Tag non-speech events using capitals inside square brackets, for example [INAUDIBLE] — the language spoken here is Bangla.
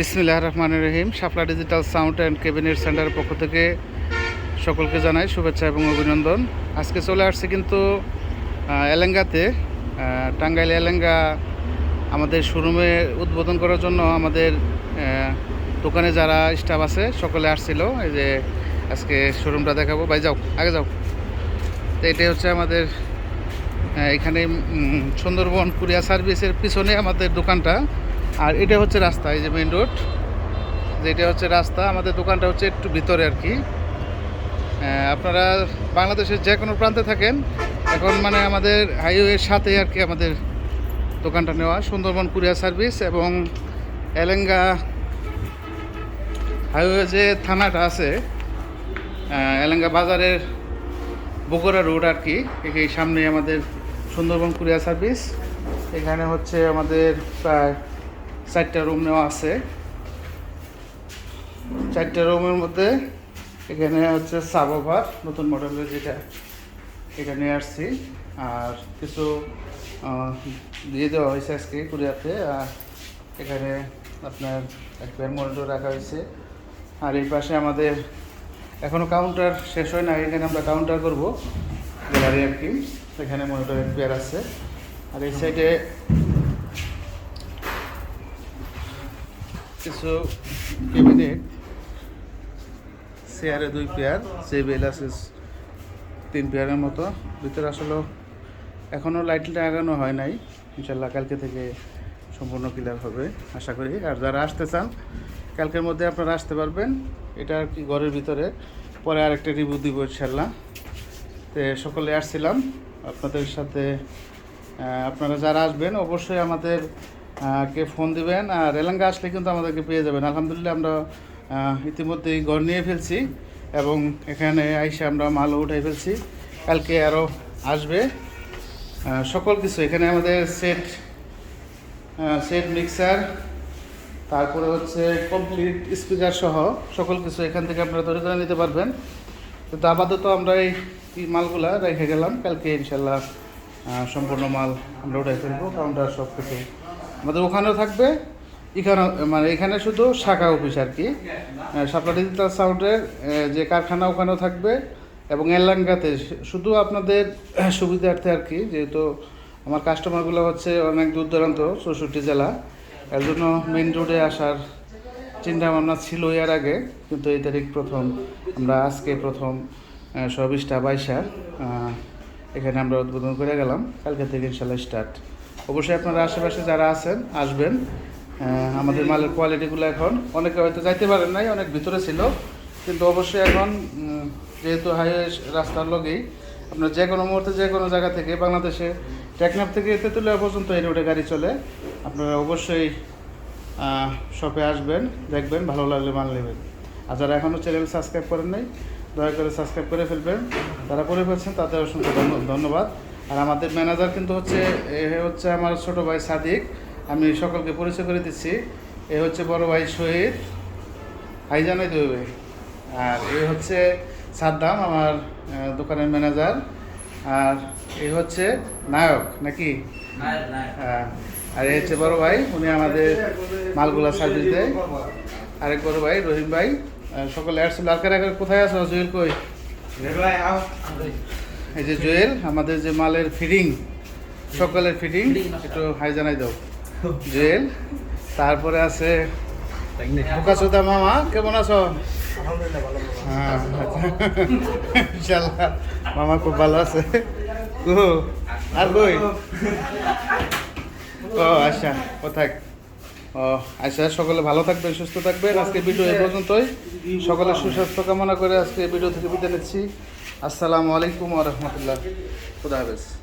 বিসমিল্লাহ রহমান রহিম। Shapla digital sound and cabinet সেন্টারের পক্ষ থেকে সকলকে জানাই শুভেচ্ছা এবং অভিনন্দন। আজকে চলে আসছে কিন্তু এলেঙ্গাতে। টাঙ্গাইল এলেঙ্গা আমাদের শোরুমে উদ্বোধন করার জন্য আমাদের দোকানে যারা স্টাফ আছে, সকলে আসছিল। এই যে আজকে শোরুমটা দেখাবো। ভাই, যাও, আগে যাও। তো এটাই হচ্ছে আমাদের এখানে সুন্দরবন কুরিয়া সার্ভিসের পিছনে আমাদের দোকানটা। আর এটা হচ্ছে রাস্তা, এই যে মেইন রোড যেটা হচ্ছে রাস্তা, আমাদের দোকানটা হচ্ছে একটু ভিতরে আর কি। আপনারা বাংলাদেশের যে কোনো প্রান্তে থাকেন, এখন মানে আমাদের হাইওয়ের সাথে আর কি আমাদের দোকানটা নেওয়া, সুন্দরবন কুরিয়ার সার্ভিস এবং এলেঙ্গা হাইওয়ে যে থানাটা আছে এলেঙ্গা বাজারের বগুড়া রোড আর কি, এই সামনে আমাদের সুন্দরবন কুরিয়ার সার্ভিস এখানে হচ্ছে আমাদের প্রায় চারটা রুম নেওয়া আছে। চারটা রুমের মধ্যে এখানে হচ্ছে সাবোভার নতুন মডেলের যেটা, এটা নিয়ে আসছি। আর কিছু দিয়ে দেওয়া হয়েছে আজকে কুরিয়াতে। আর এখানে আপনার একবার মনিটর রাখা হয়েছে। আর এই পাশে আমাদের এখনও কাউন্টার শেষ হয় না, এখানে আমরা কাউন্টার করব। গ্যালারি আর কি, এখানে মনিটর পেয়ার আছে। আর এই সাইডে কিছু ক্যাবিনেট চেয়ারে দুই পেয়ার জেবিএল আছে তিন পেয়ারের মতো। ভিতরে আসলে এখনও লাইটটা লাগানো হয় নাই। ইনশাল্লাহ কালকে থেকে সম্পূর্ণ ক্লিয়ার হবে, আশা করি। আর যারা আসতে চান, কালকের মধ্যে আপনারা আসতে পারবেন। এটা আর কি ঘরের ভিতরে। পরে আরেকটা রিভিউ দিব ইনশাল্লাহ তো সকলে আসছিলাম। আপনাদের সাথে আপনারা যারা আসবেন, অবশ্যই আমাদের কে ফোন দিবেন, আর এলাঙ্গা আসলে কিন্তু আমাদেরকে পেয়ে যাবেন। আলহামদুলিল্লাহ আমরা ইতিমধ্যেই ঘর নিয়ে ফেলছি এবং এখানে আইসে আমরা মালও উঠাই ফেলছি। কালকে আরও আসবে। সকল কিছু। এখানে আমাদের সেট সেট মিক্সার তারপরে হচ্ছে কমপ্লিট স্পিকার সহ সকল কিছু এখান থেকে আপনারা তৈরি করে নিতে পারবেন। কিন্তু আপাতত আমরা এই মালগুলা রেখে গেলাম। কালকে ইনশাল্লাহ সম্পূর্ণ মাল আমরা উঠাই ফেলব। কাউন্টার সব কিছু আমাদের ওখানেও থাকবে। এখানে মানে এখানে শুধু শাখা অফিস আর কি। সাপলা ডিজিটাল সাউন্ডের যে কারখানা ওখানেও থাকবে এবং এলাঙ্গাতে শুধু আপনাদের [CLEARS THROAT] সুবিধার্থে আর কি, যেহেতু আমার কাস্টমারগুলো হচ্ছে অনেক দূর দূরান্ত, চৌষট্টি জেলা। এর জন্য মেন রোডে আসার চিন্তা ভাবনা ছিল এর আগে, কিন্তু এই তারিখ প্রথম, আমরা আজকে প্রথম সবিশটা বাইশা এখানে আমরা উদ্বোধন করে গেলাম। কালকে থেকে ইনশাল্লাহ স্টার্ট অবশ্যই আপনারা আশেপাশে যারা আছেন, আসবেন। আমাদের মালের কোয়ালিটিগুলো এখন, অনেকে হয়তো যাইতে পারেন নাই, অনেক ভিতরে ছিল। কিন্তু অবশ্যই এখন যেহেতু হাইওয়ে রাস্তার লগেই, আপনার যে কোনো মুহূর্তে যে কোনো জায়গা থেকে বাংলাদেশে টেকনাফ থেকে তেঁতুলিয়া পর্যন্ত এই রোডে গাড়ি চলে, আপনারা অবশ্যই শপে আসবেন, দেখবেন, ভালো লাগলে মাল নেবেন। আর যারা এখনও চ্যানেল সাবস্ক্রাইব করেন নাই, দয়া করে সাবস্ক্রাইব করে ফেলবেন। যারা করে ফেলছেন, তাদের অসংখ্য ধন্য- ধন্যবাদ। আর আমাদের ম্যানেজার কিন্তু হচ্ছে এ হচ্ছে আমার ছোট ভাই সাদিক। আমি সকলকে পরিচয় করে দিচ্ছি। এ হচ্ছে বড় ভাই শহীদ। হাই জানাই দেবে আর এ হচ্ছে সাদ্দাম আমার দোকানের ম্যানেজার আর এই হচ্ছে নায়ক নাকি। আর এ হচ্ছে বড় ভাই উনি আমাদের মালগুলা সার্ভিস দেয়। আরেক বড় ভাই রহিম ভাই। সকলে আসছিল আর কোথায় আছো? জুয়েল কই? এই যে জুয়েল আমাদের যে মালের ফিডিং সকলের ফিডিং একটু হাই জানাই দাও। জুয়েল তারপরে আছে বোকাচোদা মামা কেমন আছো? হ্যাঁ ইনশাল্লাহ মামা খুব ভালো আছে। আর কই? ও আচ্ছা কোথায়? ও আচ্ছা সকলে ভালো থাকবেন সুস্থ থাকবেন। আজকে ভিডিও এ পর্যন্তই। সকলের সুস্বাস্থ্য কামনা করে আজকে ভিডিও থেকে বিদায় নিচ্ছি। আসসালামু আলাইকুম রহমতুল্লাহ। খুদা হাফেজ।